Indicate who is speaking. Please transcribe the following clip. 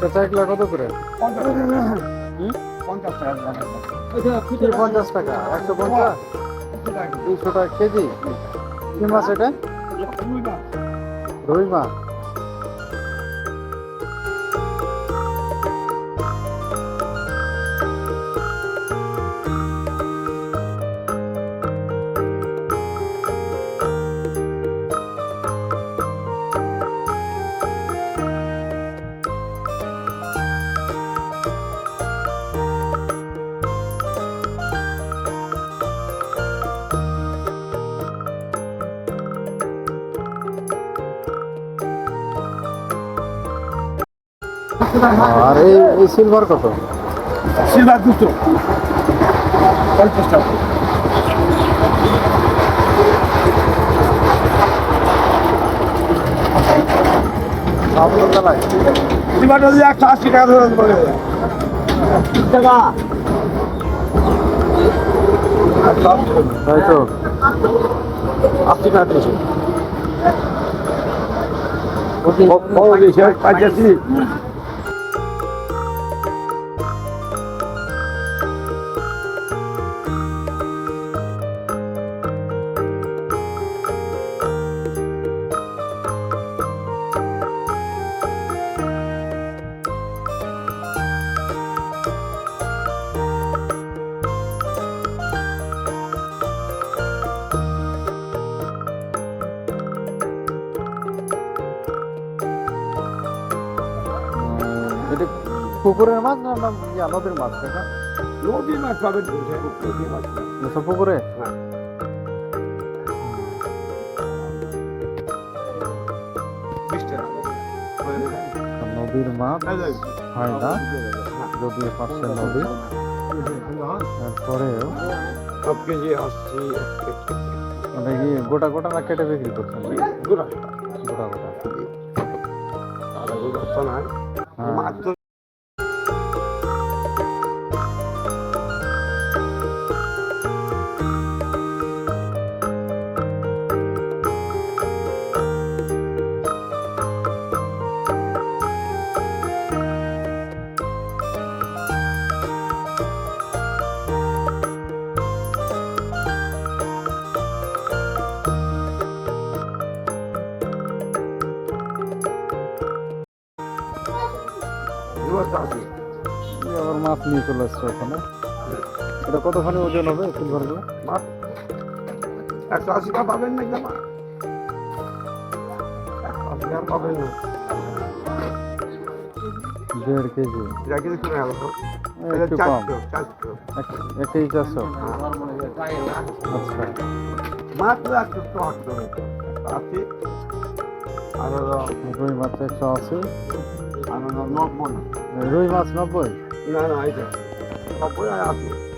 Speaker 1: চাচা এগুলা কত করে? পঞ্চাশ টাকা। একশো পঞ্চাশ? দুশো টাকা কেজি? কি মাছ এটা? রুই মাছ। আর এই এই সিলভার কত
Speaker 2: সিলভার দুশো পঞ্চাশ টাকা সিলভারটা যদি একশো আশি টাকা ধরে টাকা
Speaker 1: তাই তো
Speaker 2: আশি টাকা দিয়েছে
Speaker 1: পুকুরের মাছ না না ইয়া, নদীর মাছ এটা
Speaker 2: নদীর মাছ পাবেন নদীর মাছ না।
Speaker 1: সব পুকুরে?
Speaker 2: হ্যাঁ।
Speaker 1: নদীর মাছ? হয় না।
Speaker 2: হ্যাঁ।
Speaker 1: যদি পাশে নদী। তারপরেও
Speaker 2: সব কেজি আসছি
Speaker 1: মানে কি গোটা গোটা না কেটে বিক্রি করছেন?
Speaker 2: গোটা।
Speaker 1: গোটা গোটা। হ্যাঁ।
Speaker 2: মাছ তো
Speaker 1: আবার মাছ নিয়ে চলে আসছে ওখানে এটা কতখানি ওজন হবে সিলভারগুলো
Speaker 2: মাছ একশো আশি টাকা পাবেন না জামা একশো পাবেন
Speaker 1: দেড় কেজি। একটু কম
Speaker 2: চারশো
Speaker 1: আচ্ছা
Speaker 2: মাত্র আর
Speaker 1: রুই মাছ একশো আশি
Speaker 2: নব্বই
Speaker 1: রুই মাছ নব্বই?
Speaker 2: না না যে নব্বই আর আশি।